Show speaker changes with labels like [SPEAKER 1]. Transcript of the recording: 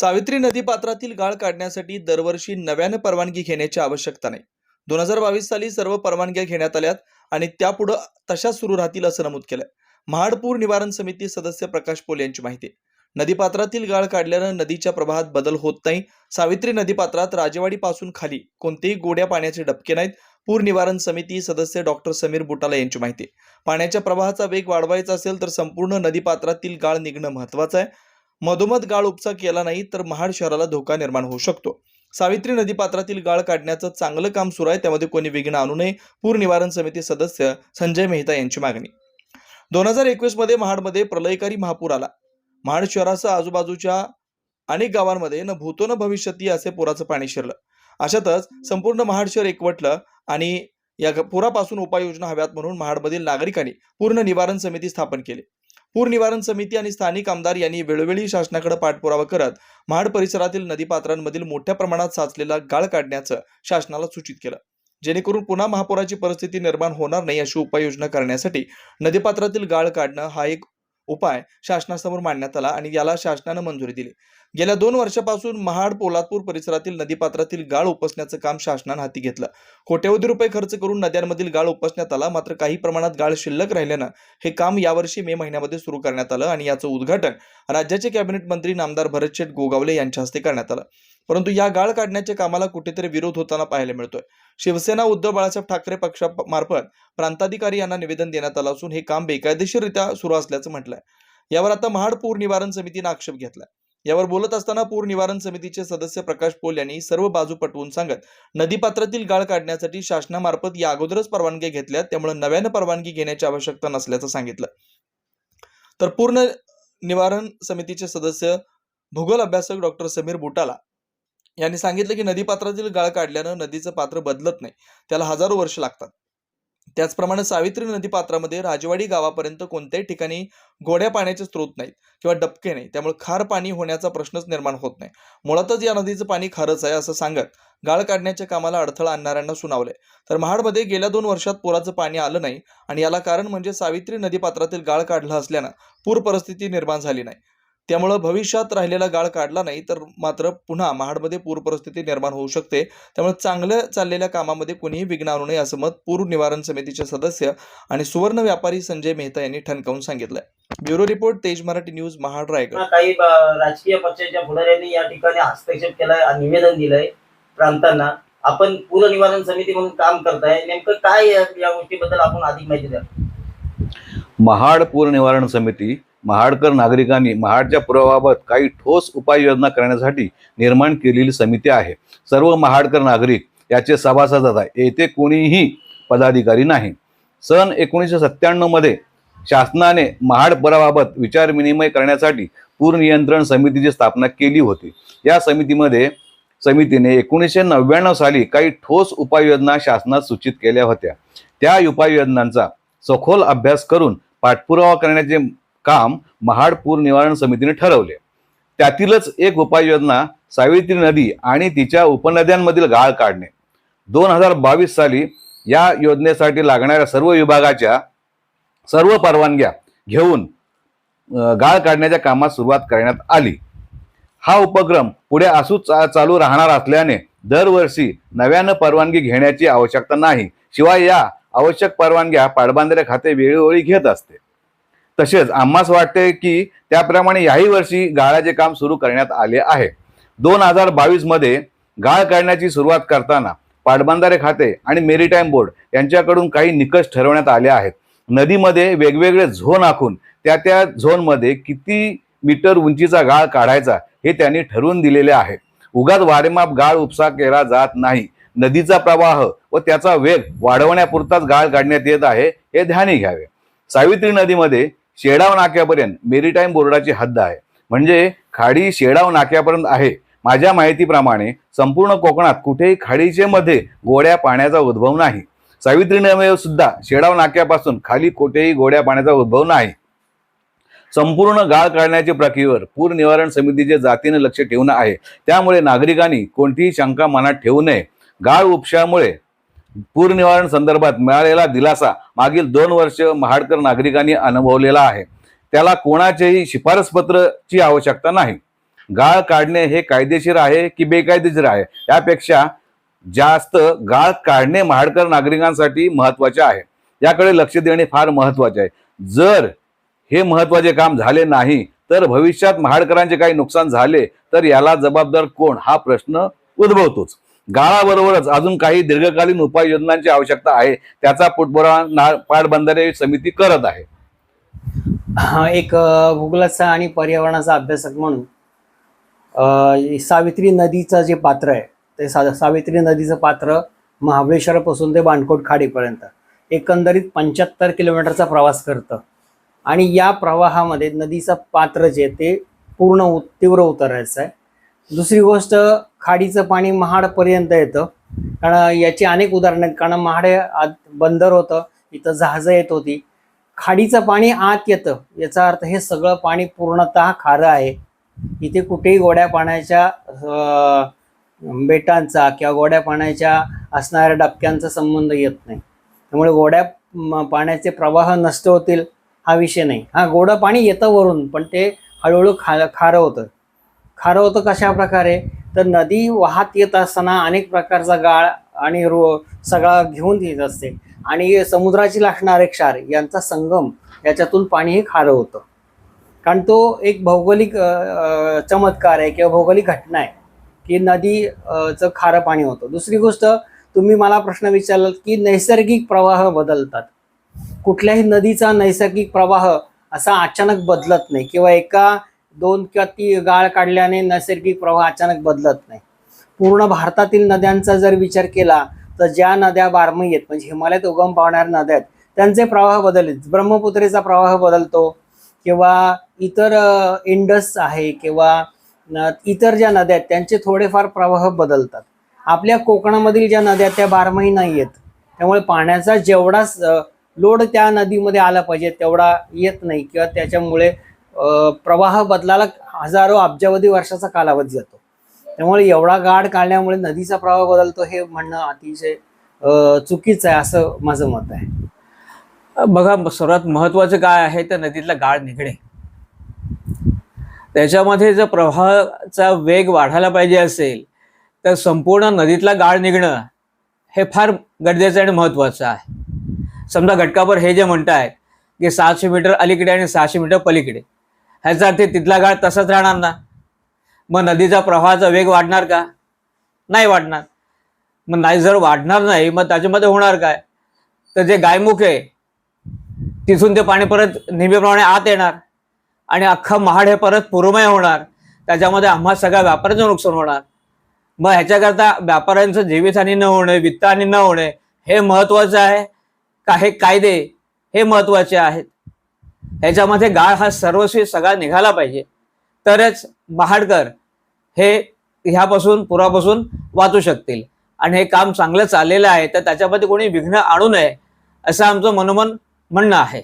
[SPEAKER 1] सावित्री नदीपात्रातील गाळ काढण्यासाठी दरवर्षी नव्यानं परवानगी घेण्याची आवश्यकता नाही. दोन हजार बावीस साली सर्व परवानग्या घेण्यात आल्यात आणि त्यापुढं तशाच सुरू राहतील असं नमूद केलंय. महाडपूर निवारण समिती सदस्य प्रकाश पोल यांची माहिती. नदीपात्रातील गाळ काढल्यानं नदीच्या प्रवाहात बदल होत नाही. सावित्री नदीपात्रात राजवाडीपासून खाली कोणतेही गोड्या पाण्याचे डबके नाहीत पूर निवारण समिती सदस्य डॉक्टर समीर बुटाला यांची माहिती. आहे. पाण्याच्या प्रवाहाचा वेग वाढवायचा असेल तर संपूर्ण नदीपात्रातील गाळ निघणं महत्वाचं आहे. मधोमध गाळ उपसा केला नाही तर महाड शहराला धोका निर्माण होऊ शकतो. सावित्री नदीपात्रातील गाळ काढण्याचं चांगलं काम सुरू आहे. त्यामध्ये कोणी विघ्न आणू नये. पूर निवारण समिती सदस्य संजय मेहता यांची मागणी. दोन हजार एकवीसमध्ये महाडमध्ये प्रलयकारी महापूर आला. महाड शहरासह आजूबाजूच्या अनेक गावांमध्ये न भूतो न भविष्यती असे पुराचं पाणी शिरलं. अशातच संपूर्ण महाड शहर एकवटलं आणि या पुरापासून उपाययोजना हव्यात म्हणून महाडमधील नागरिकांनी पूर्ण निवारण समिती स्थापन केली. पूर निवारण समिती आणि स्थानिक आमदार यांनी वेळोवेळी शासनाकडे पाठपुरावा करत महाड परिसरातील नदीपात्रांमधील मोठ्या प्रमाणात साचलेला गाळ काढण्याचं शासनाला सूचित केलं. जेणेकरून पुन्हा महापुराची परिस्थिती निर्माण होणार नाही अशी उपाययोजना करण्यासाठी नदीपात्रातील गाळ काढणं हा एक उपाय शासनासमोर मांडण्यात आला आणि याला शासनानं मंजुरी दिली. गेल्या दोन वर्षापासून महाड पोलादपूर परिसरातील नदीपात्रातील गाळ उपसण्याचं काम शासनानं हाती घेतलं. कोट्यवधी रुपये खर्च करून नद्यांमधील गाळ उपसण्यात आला मात्र काही प्रमाणात गाळ शिल्लक राहिल्यानं हे काम यावर्षी मे महिन्यामध्ये सुरू करण्यात आलं आणि याचं उद्घाटन राज्याचे कॅबिनेट मंत्री नामदार भरतशेठ गोगावले यांच्या हस्ते करण्यात आलं. परंतु या गाळ काढण्याच्या कामाला कुठेतरी विरोध होताना पाहायला मिळतोय. शिवसेना उद्धव बाळासाहेब ठाकरे पक्षामार्फत प्रांताधिकारी यांना निवेदन देण्यात आलं असून हे काम बेकायदेशीररित्या सुरू असल्याचं म्हटलंय. यावर आता महाड पूर निवारण समितीनं आक्षेप घेतलाय. यावर बोलत असताना पूर निवारण समितीचे सदस्य प्रकाश पोल यांनी सर्व बाजू पटवून सांगत नदीपात्रातील गाळ काढण्यासाठी शासनामार्फत या अगोदरच परवानगी घेतल्या त्यामुळे नव्यानं परवानगी घेण्याची आवश्यकता नसल्याचं सांगितलं. तर पूर्ण निवारण समितीचे सदस्य भूगोल अभ्यासक डॉक्टर समीर बुटाला यांनी सांगितलं की नदीपात्रातील गाळ काढल्यानं नदीचं पात्र बदलत नाही. त्याला हजारो वर्ष लागतात. त्याचप्रमाणे सावित्री नदीपात्रामध्ये राजवाडी गावापर्यंत कोणत्याही ठिकाणी गोड्या पाण्याचे स्रोत नाहीत किंवा डबके नाही त्यामुळे खार पाणी होण्याचा प्रश्नच निर्माण होत नाही. मुळातच या नदीचं पाणी खारच आहे असं सांगत गाळ काढण्याच्या कामाला अडथळा आणणाऱ्यांना सुनावले तर महाडमध्ये गेल्या दोन वर्षात पुराचं पाणी आलं नाही आणि याला कारण म्हणजे सावित्री नदीपात्रातील गाळ काढला असल्यानं पूर परिस्थिती निर्माण झाली नाही. त्यामुळं भविष्यात राहिलेला गाळ काढला नाही तर मात्र पुन्हा महाडमध्ये पूर परिस्थिती निर्माण होऊ शकते. त्यामुळे चांगल्या चाललेल्या कामामध्ये कोणीही विघ्न आणू नये असं मत पूर निवारण समितीचे सदस्य आणि सुवर्ण व्यापारी संजय मेहता यांनी ठणकावून सांगितलंय. ब्युरो रिपोर्ट तेज मराठी न्यूज महाड रायगड.
[SPEAKER 2] काही राजकीय पक्षाच्या पुढाऱ्यांनी या ठिकाणी हस्तक्षेप केलाय आणि निवेदन दिलंय प्रांतांना. आपण पूर निवारण समिती म्हणून काम करताय नेमकं काय या या गोष्टीबद्दल आपण अधिक माहिती द्या
[SPEAKER 3] महाड पूर निवारण समिती महाडकर नागरिकांनी महाडच्या पुरावाबाबत काही ठोस उपाययोजना करण्यासाठी निर्माण केलेली समिती आहे. सर्व महाडकर नागरिक याचे सभासद आहे येथे कोणीही पदाधिकारी नाही. सन एकोणीसशे सत्त्याण्णवमध्ये शासनाने महाड विचार विचारविनिमय करण्यासाठी पूरनियंत्रण समितीची स्थापना केली होती. या समितीमध्ये समितीने एकोणीसशे नव्याण्णव साली काही ठोस उपाययोजना शासनात सूचित केल्या होत्या. त्या उपाययोजनांचा सखोल अभ्यास करून पाठपुरावा करण्याचे काम महाड पूर निवारण समितीने ठरवले. त्यातीलच एक उपाययोजना सावित्री नदी आणि तिच्या उपनद्यांमधील गाळ काढणे. दोन हजार बावीस साली या योजनेसाठी लागणाऱ्या सर्व विभागाच्या सर्व परवानग्या घेऊन गाळ काढण्याच्या कामास सुरुवात करण्यात आली. हा उपक्रम पुढे असू चा- चालू राहणार असल्याने दरवर्षी नव्यानं परवानगी घेण्याची आवश्यकता नाही. शिवाय या आवश्यक परवानग्या पाटबंधारे खाते वेळोवेळी घेत असते. तसेच आम्हास वाटते की त्याप्रमाणे याही वर्षी गाळाचे काम सुरू करण्यात आले आहे. दोन हजार बावीसमध्ये गाळ काढण्याची सुरुवात करताना पाटबंधारे खाते आणि मेरीटाईम बोर्ड यांच्याकडून काही निकष ठरवण्यात आले आहेत. नदीमध्ये वेगवेगळे झोन आखून त्या त्या झोनमध्ये किती मीटर उंचीचा गाळ काढायचा हे त्यांनी ठरवून दिलेले आहे. उगाच वारेमाप गाळ उपसा केला जात नाही. नदीचा प्रवाह व त्याचा वेग वाढवण्यापुरताच गाळ काढण्यात येत आहे हे ध्यानी घ्यावे. सावित्री नदीमध्ये शेडाव नाक्यापर्यंत मेरीटाईम बोर्डाची हद्द आहे. म्हणजे खाडी शेडाव नाक्यापर्यंत आहे. माझ्या माहितीप्रमाणे संपूर्ण कोकणात कुठेही खाडीचे मध्ये गोड्या पाण्याचा उद्भव नाही. सावित्री नमेव सुद्धा शेडाव नाक्यापासून खाली कुठेही गोड्या पाण्याचा उद्भव नाही. संपूर्ण गाळ काढण्याच्या प्रक्रियेवर पूर निवारण समितीचे जातीने लक्ष ठेवणं आहे. त्यामुळे नागरिकांनी कोणतीही शंका मनात ठेवू नये. गाळ उपशामुळे पूर निवारण संदर्भात मिळालेला दिलासा मागील दोन वर्ष महाडकर नागरिकांनी अनुभवलेला आहे. त्याला कोणाचेही शिफारसपत्रची आवश्यकता नाही. गाळ काढणे हे कायदेशीर आहे की बेकायदेशीर आहे? यापेक्षा जास्त गाळ काढणे महाडकर नागरिकांसाठी महत्त्वाचे आहे. याकडे लक्ष देणे फार महत्त्वाचे आहे. जर हे महत्त्वाचे काम झाले नाही तर भविष्यात महाडकरांचे काही नुकसान झाले तर याला जबाबदार कोण? हा प्रश्न उद्भवतोच. गाळाबरोबरच अजून काही दीर्घकालीन उपाययोजनांची आवश्यकता आहे. त्याचा पुटबोरा पाटबंधारे समिती करत आहे.
[SPEAKER 4] हा एक भूगोलाचा आणि पर्यावरणाचा अभ्यासक म्हणून सावित्री नदीचं जे पात्र आहे ते सा सावित्री नदीचं पात्र महाबळेश्वरपासून ते बाणकोट खाडीपर्यंत एकंदरीत पंच्याहत्तर किलोमीटरचा प्रवास करतं. आणि या प्रवाहामध्ये नदीचं पात्र जे ते पूर्ण उ- तीव्र उतरायचं आहे. दुसरी गोष्ट खाडीचं पाणी महाडपर्यंत येतं. कारण याची अनेक उदाहरणं आहेत. कारण महाड आत बंदर होतं इथं जहाजं येत होती. खाडीचं पाणी आत येतं. याचा अर्थ हे सगळं पाणी पूर्णतः खारं आहे. इथे कुठेही गोड्या पाण्याच्या बेटांचा किंवा गोड्या पाण्याच्या असणाऱ्या डबक्यांचा संबंध येत नाही. त्यामुळे गोड्या म, पाण्याचे प्रवाह नष्ट होतील हा विषय नाही. हा गोडं पाणी येतं वरून पण ते हळूहळू खा खारं होतं. खारं होतं कशा प्रकारे तर नदी वाहत येत असताना अनेक प्रकारचा गाळ आणि रो सगळा घेऊन येत असते. आणि समुद्राची लागणारे क्षार यांचा संगम याच्यातून पाणी हे खारं होतं. कारण तो एक भौगोलिक चमत्कार आहे किंवा भौगोलिक घटना आहे की नदी चं खारं पाणी होतं. दुसरी गोष्ट तुम्ही मला प्रश्न विचारलात की नैसर्गिक प्रवाह बदलतात. कुठल्याही नदीचा नैसर्गिक प्रवाह असा अचानक बदलत नाही किंवा एका दोन किंवा ती गाळ काढल्याने नैसर्गिक प्रवाह अचानक बदलत नाही. पूर्ण भारतातील नद्यांचा जर विचार केला तर ज्या नद्या बारमई आहेत म्हणजे हिमालयात उगम पावणाऱ्या नद्या आहेत त्यांचे प्रवाह बदलले ब्रह्मपुत्रेचा प्रवाह बदलतो किंवा इतर इंडस आहे किंवा इतर ज्या नद्या आहेत त्यांचे थोडेफार प्रवाह बदलतात. आपल्या कोकणामधील ज्या नद्या त्या बारमाही नाही आहेत त्यामुळे पाण्याचा जेवढा स- लोड त्या नदीमध्ये आला पाहिजे तेवढा येत नाही किंवा त्याच्यामुळे प्रवाह बदलायला हजारो अब्जावधी वर्षाचा कालावधी जातो. त्यामुळे एवढा गाढ काढल्यामुळे नदीचा प्रवाह बदलतो हे म्हणणं अतिशय चुकीचं आहे असं माझं मत आहे.
[SPEAKER 5] बघा सर्वात महत्वाचं काय आहे तर नदीतला गाळ निघणे. त्याच्यामध्ये जर प्रवाहाचा वेग वाढायला पाहिजे असेल तर संपूर्ण नदीतला गाळ निघणं हे फार गरजेचं आणि महत्त्वाचं आहे. समजा घटकाभर हे जे म्हणतायत की सहाशे मीटर अलीकडे आणि सहाशे मीटर पलीकडे. ह्याचा अर्थ तिथला गाळ तसाच राहणार ना मग नदीचा प्रवाहाचा वेग वाढणार का? नाही वाढणार. मग नाही जर वाढणार नाही मग त्याच्यामध्ये होणार काय? तर जे गायमुख आहे तिथून ते पाणी परत नेहमीप्रमाणे आत येणार आणि अख्खा महाड हे परत पूर्वमय होणार. त्याच्यामध्ये आम्हा सगळ्या व्यापाऱ्यांचं नुकसान होणार. मग ह्याच्याकरता व्यापाऱ्यांचं जीवितहानी न होणे वित्तहानी न होणे हे महत्त्वाचं आहे का? हे कायदे हे महत्त्वाचे आहेत. ह्याच्यामध्ये गाळ हा सर्वस्वी सगळा निघाला पाहिजे. तरच महाडकर हे ह्यापासून पुरापासून वाचू शकतील. आणि हे काम चांगलं चाललेलं आहे तर त्याच्यामध्ये कोणी विघ्न आणू नये असं आमचं मनोमन म्हणणं आहे.